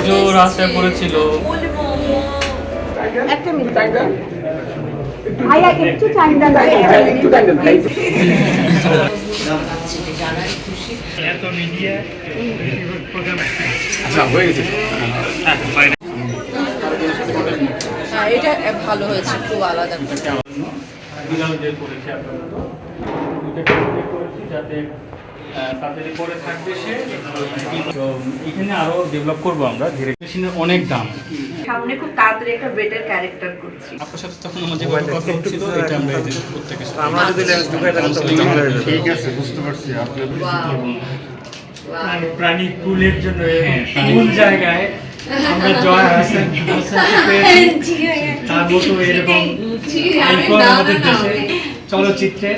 আশ্রয় পড়েছিল। একটা মিনিট। ভাইয়া একটু একটু আচ্ছা হয়ে গেছে। হ্যাঁ এটা ভালো হয়েছে খুব আলাদা যাতে আহ, করে থাকবে সে। তো এখানে আরও ডেভেলপ করব আমরা ধীরে। মেশিনের অনেক দাম। সামনে খুব তাড়াতাড়ি একটা বেটার ক্যারেক্টার করছি। আপনার সাথে তখন আমার যেভাবে কথা হচ্ছিল এটা আমরা এই যে প্রত্যেকের সাথে আমরা যদি লেন্স ঢুকাই তাহলে তো হয়ে। ঠিক আছে বুঝতে পারছি। আপনি প্রাণী কুলের জন্য কোন জায়গায় আমরা জয় হাসান তার মতো এরকম আমাদের দেশে। চলচ্চিত্রের